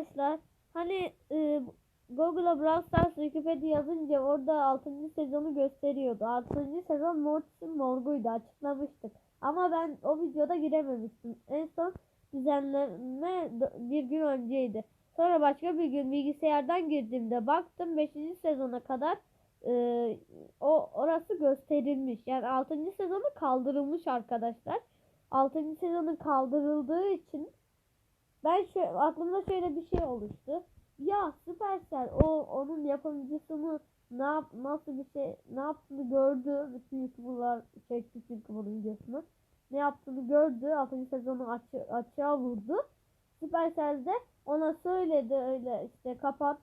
Arkadaşlar hani e, Google'a Brawl Stars Wikipedia yazınca orada 6. sezonu gösteriyordu. 6. sezon Mortis'in morguydu açıklamıştık. Ama ben o videoda girememiştim. En son düzenleme bir gün önceydi. Sonra başka bir gün bilgisayardan girdiğimde baktım 5. sezona kadar e, o orası gösterilmiş. Yani 6. sezonu kaldırılmış arkadaşlar. 6. sezonun kaldırıldığı için ben şu aklımda şöyle bir şey oluştu. Ya Supercell o onun yapımcısını ne yap nasıl bir şey ne yaptığını gördü. Bütün YouTuber'lar çekti çünkü bunun videosunu. Ne yaptığını gördü. 6. sezonu açı, açığa vurdu. Supercell de ona söyledi öyle işte kapat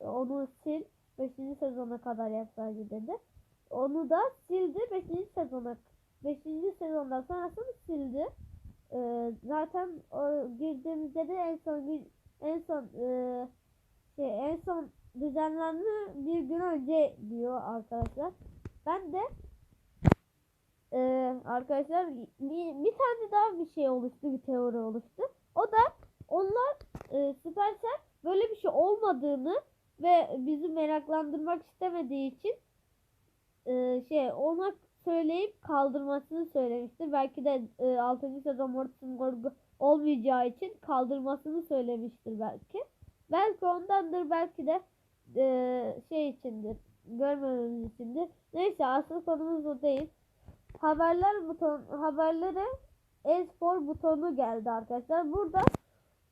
onu sil 5. sezona kadar yap sadece dedi. Onu da sildi 5. sezona 5. sezondan sonrasını sildi. Ee, zaten o girdiğimizde de en son en son e, şey en son düzenlenme bir gün önce diyor arkadaşlar. Ben de e, arkadaşlar bir, bir tane daha bir şey oluştu, bir teori oluştu. O da onlar e, Supercell böyle bir şey olmadığını ve bizi meraklandırmak istemediği için e, şey ona söyleyip kaldırmasını söylemişti. Belki de e, 6. sezon Mortis'in Morg'u olmayacağı için kaldırmasını söylemiştir belki. Belki ondandır belki de e, şey içindir. Görmememiz içindir. Neyse asıl konumuz o değil. Haberler buton haberlere e-spor butonu geldi arkadaşlar. Burada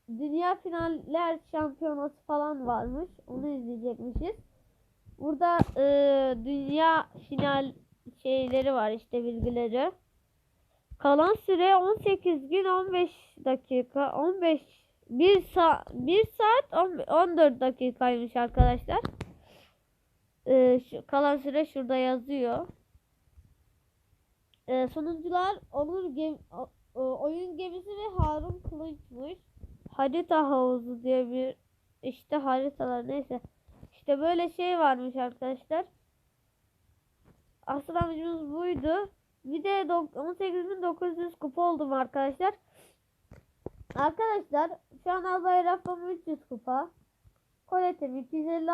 Dünya Finaller Şampiyonası falan varmış. Onu izleyecekmişiz. Burada e, dünya final şeyleri var işte bilgileri. Kalan süre 18 gün 15 dakika 15 1 saat 1 saat 14 dakikaymış arkadaşlar. E, şu, kalan süre şurada yazıyor. E, sonuncular Onur gem, oyun gemisi ve Harun Kılıçmış. Harita havuzu diye bir işte haritalar neyse. İşte böyle şey varmış arkadaşlar. Asıl amacımız buydu. Bir de dok- 18.900 kupa oldum arkadaşlar. Arkadaşlar şu an Albay Rafam 300 kupa. Koletim 256